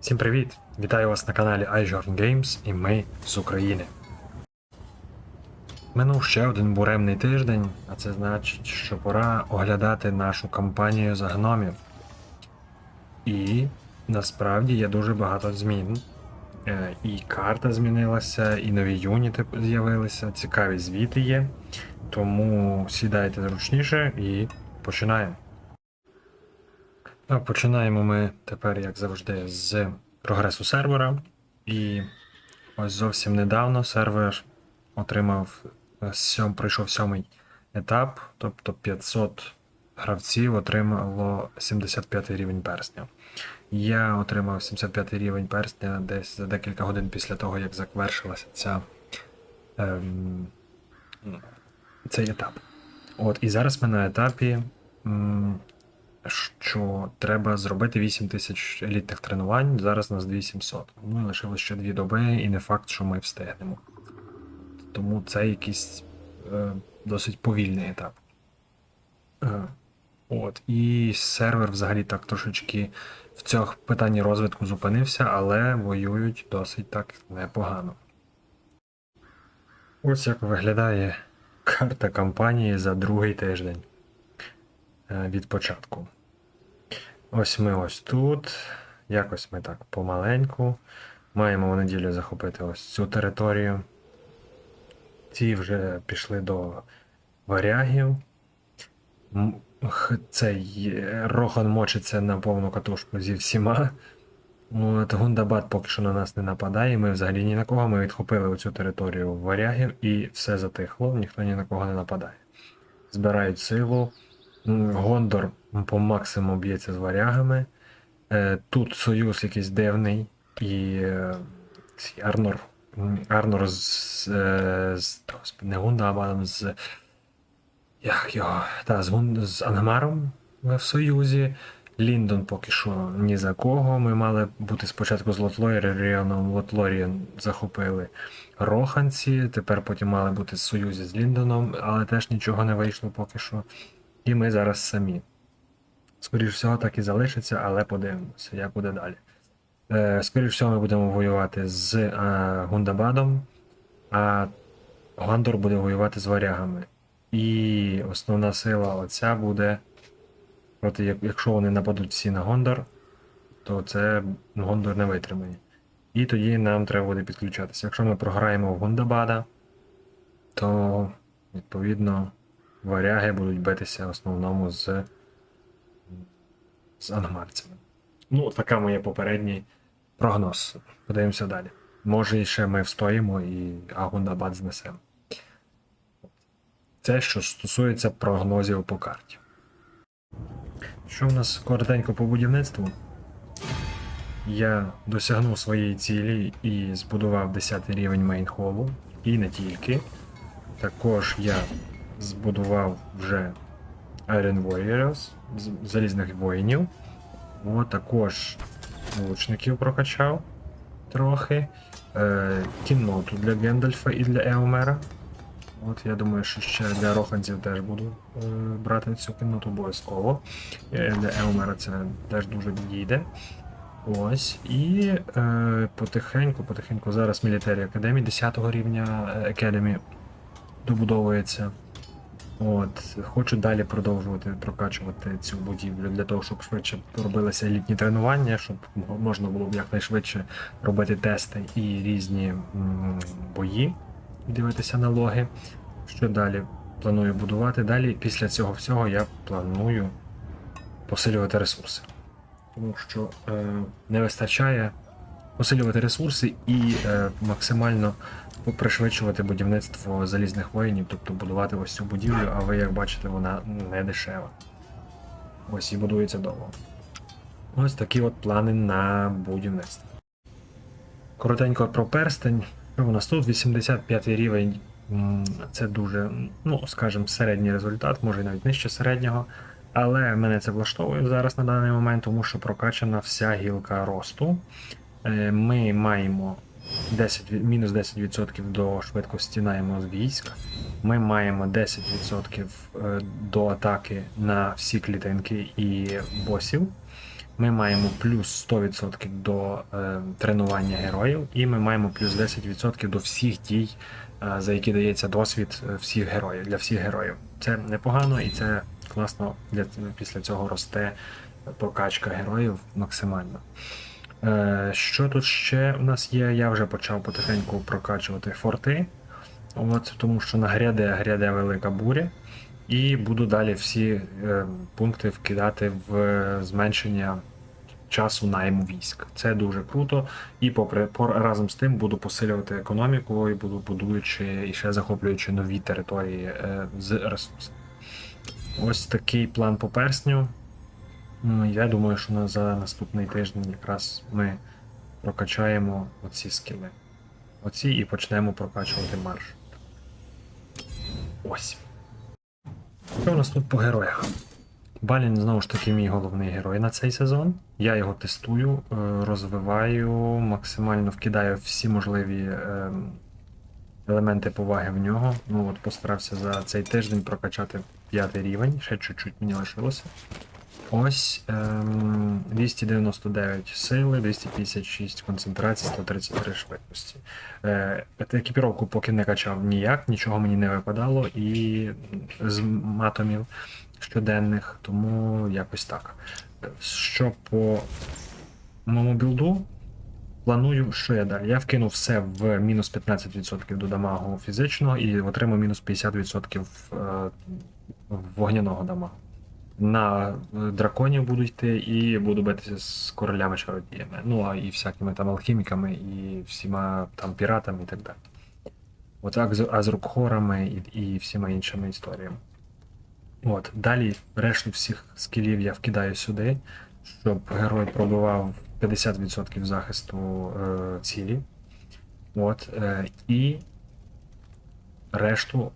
Всім привіт! Вітаю вас на каналі iJorn Games і ми з України. Минув ще один буремний тиждень, а це значить, що пора оглядати нашу кампанію за гномів. І насправді є дуже багато змін. Е, І карта змінилася, і нові юніти з'явилися, цікаві звіти є. Тому сідайте зручніше і починаємо. Починаємо ми тепер, як завжди, з прогресу сервера. І ось зовсім недавно сервер отримав е, сьом, пройшов сьомий етап, тобто 500 гравців отримало 75 рівень персня. Я отримав 75 рівень персня десь за декілька годин після того, як завершилася ця, ем, ну, цей етап. От, і зараз ми на етапі. Що треба зробити 8 тисяч елітних тренувань, зараз нас 2700. Ну, і лишилось ще дві доби, і не факт, що ми встигнемо. Тому це якийсь е, досить повільний етап. Е, от, і сервер взагалі так трошечки в цьому питанні розвитку зупинився, але воюють досить так непогано. Ось як виглядає карта кампанії за другий тиждень від початку. Ось ми ось тут. Якось ми так помаленьку. Маємо в неділю захопити ось цю територію. Ті вже пішли до варягів. Цей е, Рохан мочиться на повну катушку зі всіма. От, Гундабад поки що на нас не нападає. Ми взагалі ні на кого. Ми відхопили оцю територію варягів і все затихло, ніхто ні на кого не нападає. Збирають силу. Гондор по максимуму б'ється з варягами. Е, Тут союз якийсь дивний. І е, Арнор. Арнор з, е, з не Гундабадом, з. Як його? Та, з, з Ангмаром в Союзі. Ліндон поки що ні за кого. Ми мали бути спочатку з Лотлоріаном, Лотлоріан захопили Роханці, тепер потім мали бути в Союзі з Ліндоном, але теж нічого не вийшло поки що. І ми зараз самі. Скоріше всього, так і залишиться, але подивимося, як буде далі. Е, скоріше всього, ми будемо воювати з е, Гундабадом, а Гандор буде воювати з варягами. І основна сила оця буде. Проти, якщо вони нападуть всі на Гондор, то це Гондор не витримає. І тоді нам треба буде підключатися. Якщо ми програємо в Гундабада, то відповідно варяги будуть битися в основному з, з ангмарцями. Ну, така моє попередній прогноз. Подивимося далі. Може, ще ми встоїмо і Агундабад знесемо. Це що стосується прогнозів по карті. Що в нас коротенько по будівництву? Я досягнув своєї цілі і збудував 10 рівень мейнхолу. І не тільки. Також я збудував вже Iron Warriors, залізних воїнів. О, також лучників прокачав трохи. Е, кінноту для Гендальфа і для Еомера. От я думаю, що ще для роханців теж буду е, брати цю кінноту обов'язково. Е, Для Еомера це теж дуже підійде. Ось. І е, потихеньку, потихеньку зараз Military Academy 10 рівня е, Academy добудовується. От, хочу далі продовжувати прокачувати цю будівлю для того, щоб швидше робилися елітні тренування, щоб можна було б якнайшвидше робити тести і різні бої, дивитися на логи. Що далі планую будувати? Далі, після цього всього, я планую посилювати ресурси. Тому що е, не вистачає посилювати ресурси і е, максимально пришвидшувати будівництво залізних воїнів, тобто будувати ось цю будівлю, а ви як бачите, вона не дешева. Ось і будується довго. Ось такі от плани на будівництво. Коротенько про перстень. Що у нас тут 85 рівень. Це дуже, ну, скажімо, середній результат, може навіть нижче середнього. Але мене це влаштовує зараз на даний момент, тому що прокачана вся гілка росту. Е, Ми маємо 10, мінус 10% до швидкості найму з військ. Ми маємо 10% е, до атаки на всі клітинки і босів. ми маємо плюс 100% до е, тренування героїв, і ми маємо плюс 10% до всіх дій, е, за які дається досвід е, всіх героїв для всіх героїв. Це непогано і це класно для після цього росте прокачка героїв максимально. Е, що тут ще у нас є? Я вже почав потихеньку прокачувати форти. От, тому що на гряде велика буря. І буду далі всі е, пункти вкидати в е, зменшення часу найму військ. Це дуже круто. І попри по, разом з тим буду посилювати економіку і буду будуючи і ще захоплюючи нові території е, з ресурсів. Ось такий план по персню. Ну, Я думаю, що на, за наступний тиждень якраз ми прокачаємо оці скіли. Оці і почнемо прокачувати марш. Ось. Що у нас тут по героях? Балін знову ж таки мій головний герой на цей сезон. Я його тестую, е, розвиваю, максимально вкидаю всі можливі е, елементи поваги в нього. Ну от постарався за цей тиждень прокачати п'ятий рівень, ще чуть-чуть мені лишилося. Ось ем, 299 сили, 256 концентрації, 133 швидкості. Е, екіпіровку поки не качав ніяк, нічого мені не випадало і з матомів щоденних, тому якось так. Що по моєму білду, планую, що я далі? Я вкину все в мінус 15% до дамагу фізичного і отримаю мінус 50% е, вогняного дамагу. На е, драконів буду йти і буду битися з королями чародіями. Ну а і всякими там алхіміками, і всіма там піратами і так далі. Отак з азрукхорами і, і всіма іншими історіями. От, далі решту всіх скілів я вкидаю сюди, щоб герой пробивав 50% захисту е, цілі. От, е, і решту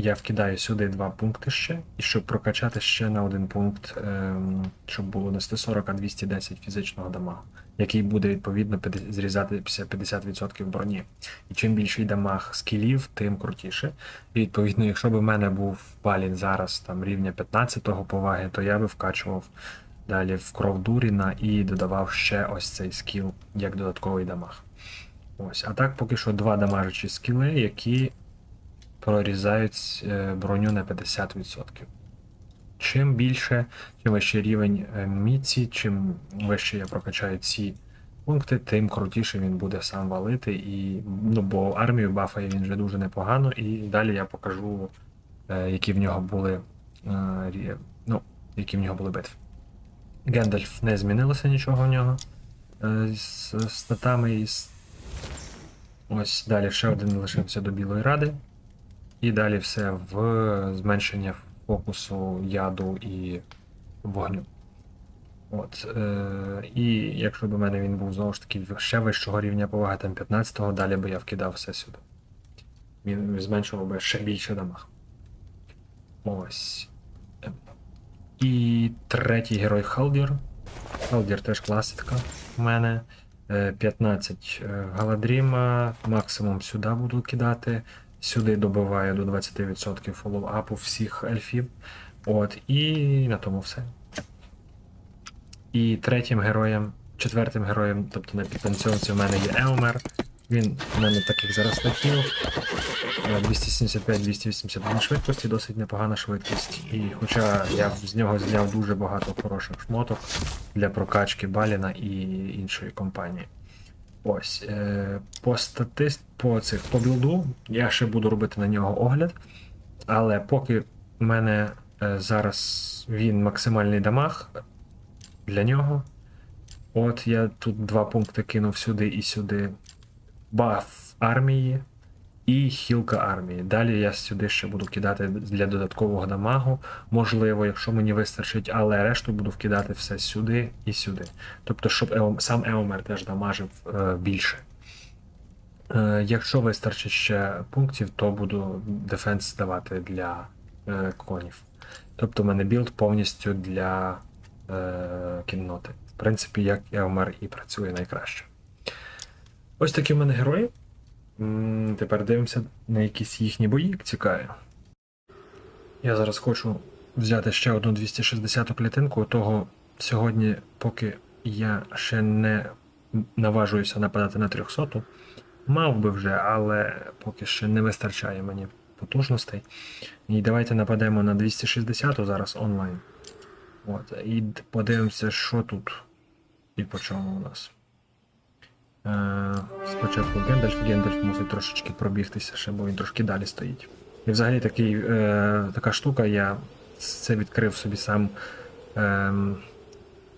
я вкидаю сюди два пункти ще, і щоб прокачати ще на один пункт, ем, щоб було не 140, а 210 фізичного дамагу, який буде відповідно зрізати 50% броні. І чим більший дамаг скілів, тим крутіше. І відповідно, якщо б в мене був палін зараз там рівня 15-го поваги, то я би вкачував далі в кров Дуріна і додавав ще ось цей скіл як додатковий дамаг. Ось, а так поки що два дамажичі скіли, які прорізають е, броню на 50%. Чим більше, чим вищий рівень е, міці, чим вище я прокачаю ці пункти, тим крутіше він буде сам валити. І, ну, бо армію бафає він вже дуже непогано, і далі я покажу, е, які в нього були ну, які в нього були битви. Гендальф не змінилося нічого в нього з статами. Ось далі ще один лишився до Білої Ради. І далі все в зменшення фокусу яду і вогню. От, е, і якщо б у мене він був знову ж таки ще вищого рівня поваги, там 15-го, далі би я вкидав все сюди. Він зменшував би ще більше дамаг. Ось. І третій герой Халдір. Халдір теж класика в мене. Е, 15 е, Галадріма, максимум сюди буду кидати. Сюди добиваю до 20% фоллоуапу всіх ельфів. От, і на тому все. І третім героєм, четвертим героєм, тобто на підтанцьовці, у мене є Еумер. Він у мене таких зараз летів. 275-281 швидкості, досить непогана швидкість. І хоча я з нього зняв дуже багато хороших шмоток для прокачки Баліна і іншої компанії. Ось. Е, по статист, по цих по білду я ще буду робити на нього огляд. Але поки в мене е, зараз він максимальний дамаг для нього. От я тут два пункти кинув сюди і сюди. Баф армії і хілка армії. Далі я сюди ще буду кидати для додаткового дамагу. Можливо, якщо мені вистачить, але решту буду вкидати все сюди і сюди. Тобто, щоб сам Еомер теж дамажив е, більше. Е, якщо вистачить ще пунктів, то буду дефенс давати для е, конів. Тобто, в мене білд повністю для е, кінноти. В принципі, як Еомер і працює найкраще. Ось такі в мене герої. Тепер дивимося на якісь їхні бої цікаві. Я зараз хочу взяти ще одну 260 клітинку того сьогодні, поки я ще не наважуюся нападати на 300, мав би вже, але поки ще не вистачає мені потужностей. І давайте нападемо на 260 зараз онлайн. От, і подивимося, що тут і по чому у нас. Е, спочатку Гендальф, Гендальф мусить трошечки пробігтися, ще, бо він трошки далі стоїть. І взагалі такий, е, така штука, я це відкрив собі сам. ем,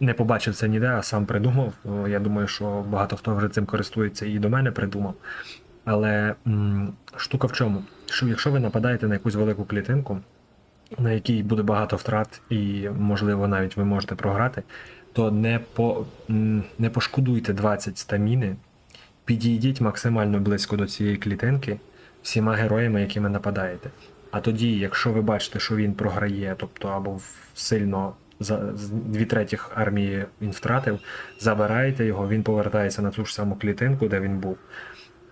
не побачив це ніде, а сам придумав. Я думаю, що багато хто вже цим користується і до мене придумав. Але м, штука в чому? Що якщо ви нападаєте на якусь велику клітинку, на якій буде багато втрат, і, можливо, навіть ви можете програти, то не, по, не пошкодуйте 20 стаміни, підійдіть максимально близько до цієї клітинки всіма героями, якими нападаєте. А тоді, якщо ви бачите, що він програє, тобто або сильно за дві третіх армії він втратив, забираєте його, він повертається на ту ж саму клітинку, де він був.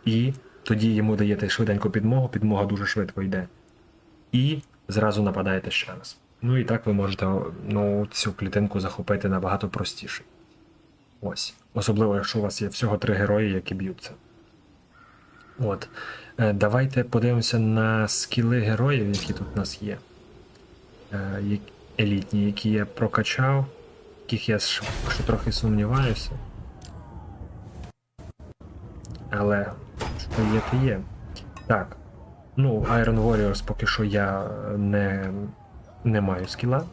І тоді йому даєте швиденько підмогу, підмога дуже швидко йде. І зразу нападаєте ще раз. Ну і так ви можете ну, цю клітинку захопити набагато простіше. Ось. Особливо, якщо у вас є всього три герої, які б'ються. От. Е, Давайте подивимося на скіли героїв, які тут у нас є. Е, Елітні, які я прокачав, яких я ще трохи сумніваюся. Але що є, то є. Так. Ну, Iron Warriors поки що я не, не маю скіла.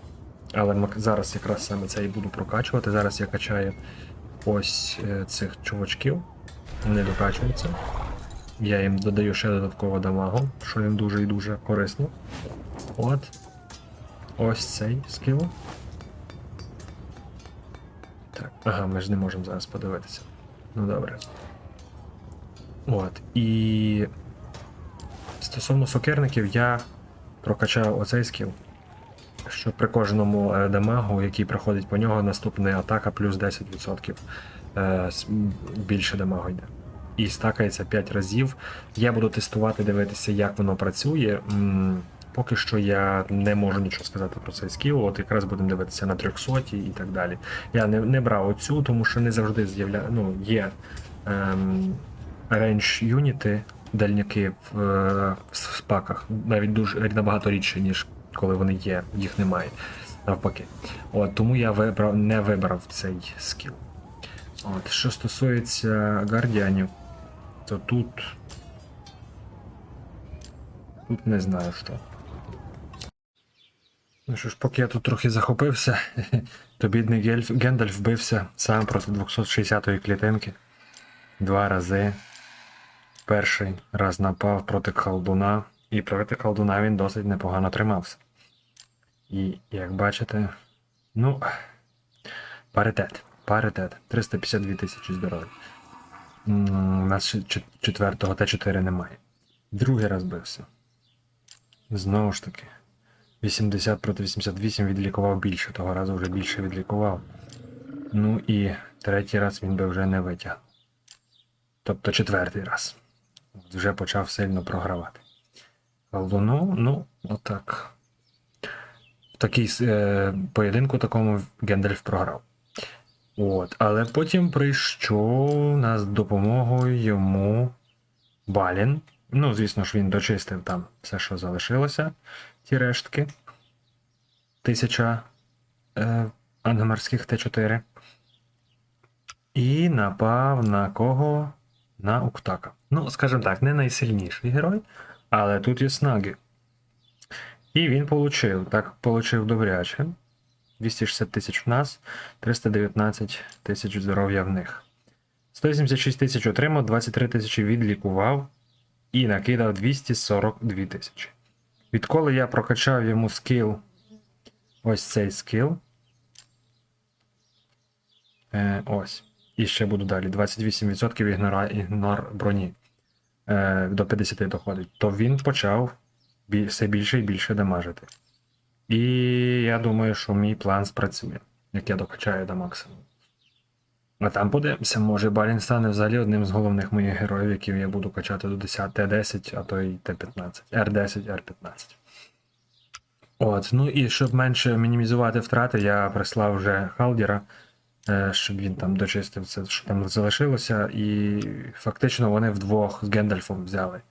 Але зараз якраз саме це і буду прокачувати. Зараз я качаю ось е, цих чувачків. Вони докачуються. Я їм додаю ще додатково дамагу, що їм дуже і дуже корисно. От. Ось цей скіл. Так, ага, ми ж не можемо зараз подивитися. Ну добре. От. І стосовно сокирників я прокачав оцей скіл. Що при кожному е, дамагу, який проходить по нього, наступна атака плюс 10% е, більше дамагу йде. І стакається 5 разів. Я буду тестувати, дивитися, як воно працює. Поки що я не можу нічого сказати про цей скіл. От якраз будемо дивитися на 300 і так далі. Я не, не брав оцю, тому що не завжди з'явля... ну, є ем, рейндж юніти, дальняки в, е, в спаках. Навіть дуже набагато рідше, ніж коли вони є, їх немає. Навпаки. От, тому я вибрав, не вибрав цей скіл. От, що стосується гардіанів, то тут. Тут не знаю що. Ну що ж, поки я тут трохи захопився, то бідний Гендальф вбився сам проти 260-ї клітинки. Два рази. Перший раз напав проти колдуна, і проти колдуна він досить непогано тримався. І, як бачите, ну, паритет. Паритет. 352 тисячі здоров'я. У нас четвертого Т4 немає. Другий раз бився. Знову ж таки. 80 проти 88 відлікував більше, того разу вже більше відлікував. Ну і третій раз він би вже не витяг. Тобто четвертий раз. Вже почав сильно програвати. Колдуну, ну, отак. В такий е, поєдинку такому Гендальф програв. От, але потім прийшов на допомогою йому Балін. Ну, звісно ж, він дочистив там все, що залишилося, ті рештки. Тисяча е, ангмарських Т4. І напав на кого? На Уктака. Ну, скажімо так, не найсильніший герой, але тут є снаги. І він получив, так, получив добряче. 260 тисяч в нас, 319 тисяч здоров'я в них. 186 тисяч отримав, 23 тисячі відлікував і накидав 242 тисячі. Відколи я прокачав йому скіл, ось цей скіл. Е, ось. І ще буду далі. 28% ігнора, ігнор броні. Е, до 50 доходить. То він почав все більше і більше дамажити. І я думаю, що мій план спрацює, як я докачаю до максимуму. А там подивимося, може Балін стане взагалі одним з головних моїх героїв, яких я буду качати до 10 Т10, а то й Т15, Р10, Р15. От, ну і щоб менше мінімізувати втрати, я прислав вже Халдіра, е, щоб він там дочистив це, що там залишилося, і фактично вони вдвох з Гендальфом взяли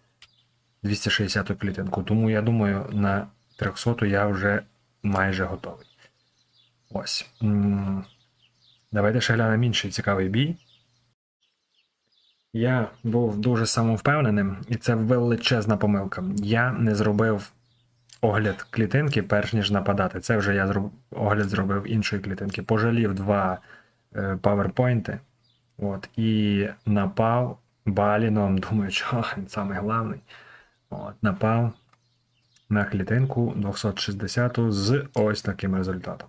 260 клітинку. Тому я думаю, на 300 я вже майже готовий. Ось. Давайте ще глянемо інший цікавий бій. Я був дуже самовпевненим, і це величезна помилка. Я не зробив огляд клітинки, перш ніж нападати. Це вже я зроб... огляд зробив іншої клітинки. Пожалів два е, паверпойнти. От, і напав баліном, думаю, що він самий головний. От, напав на клітинку 260 з ось таким результатом.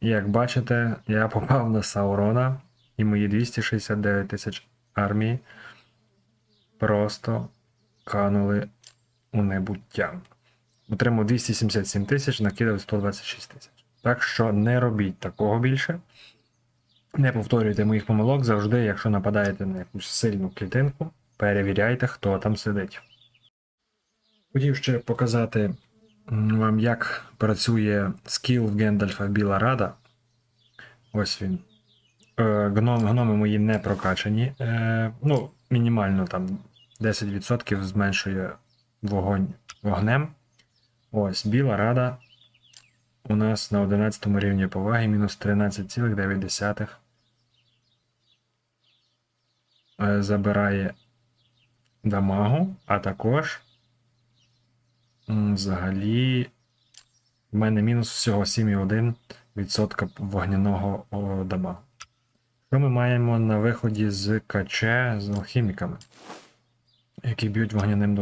Як бачите, я попав на Саурона, і мої 269 тисяч армії просто канули у небуття. Отримав 277 тисяч, накидав 126 тисяч. Так що не робіть такого більше. Не повторюйте моїх помилок завжди, якщо нападаєте на якусь сильну клітинку, перевіряйте, хто там сидить. Хотів ще показати вам, як працює скіл в Гендальфа Біла Рада. Ось він. Е, Гном, гноми мої не прокачані. Е, ну, мінімально там 10% зменшує вогонь вогнем. Ось, біла рада у нас на 11 рівні поваги мінус 13,9. Е, Забирає дамагу, а також взагалі в мене мінус всього 7,1% вогняного дамагу. Що ми маємо на виході з КЧ з алхіміками, які б'ють вогняним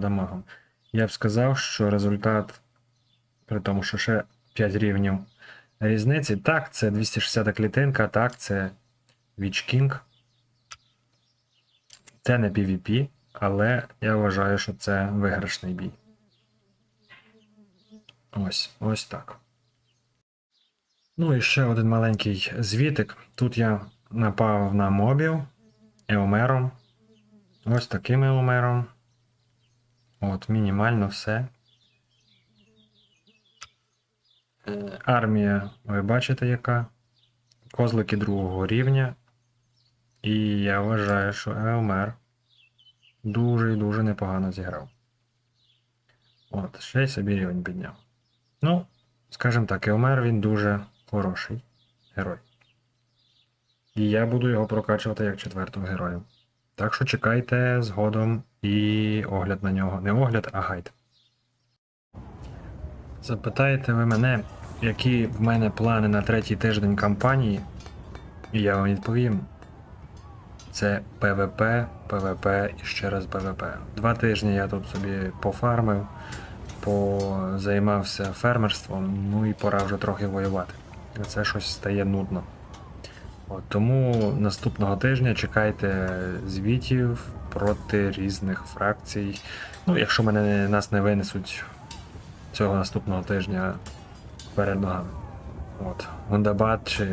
дамагом? Я б сказав, що результат, при тому, що ще 5 рівнів різниці, так, це 260 клітинка, так, це King. Це не PvP, але я вважаю, що це виграшний бій. Ось, ось так. Ну і ще один маленький звітик. Тут я напав на мобів еомером. Ось таким еомером. От, мінімально все. Е, Армія, ви бачите, яка. Козлики другого рівня. І я вважаю, що Еомер дуже і дуже непогано зіграв. От, ще й собі рівень підняв. Ну, скажімо так, Еомер він дуже хороший герой. І я буду його прокачувати як четвертого героя. Так що чекайте згодом і огляд на нього. Не огляд, а гайд. Запитаєте ви мене, які в мене плани на третій тиждень кампанії, і я вам відповім. Це ПВП, ПВП і ще раз ПВП. Два тижні я тут собі пофармив, позаймався фермерством, ну і пора вже трохи воювати. Це щось стає нудно. От, тому наступного тижня чекайте звітів проти різних фракцій. Ну, якщо мене нас не винесуть цього наступного тижня перед ногами. От. Гундабад чи,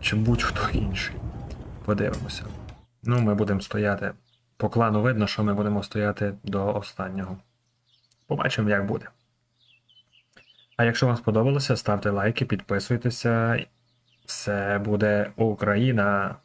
чи будь-хто інший. Подивимося. Ну, ми будемо стояти. По клану видно, що ми будемо стояти до останнього. Побачимо, як буде. А якщо вам сподобалося, ставте лайки, підписуйтеся. Все буде Україна!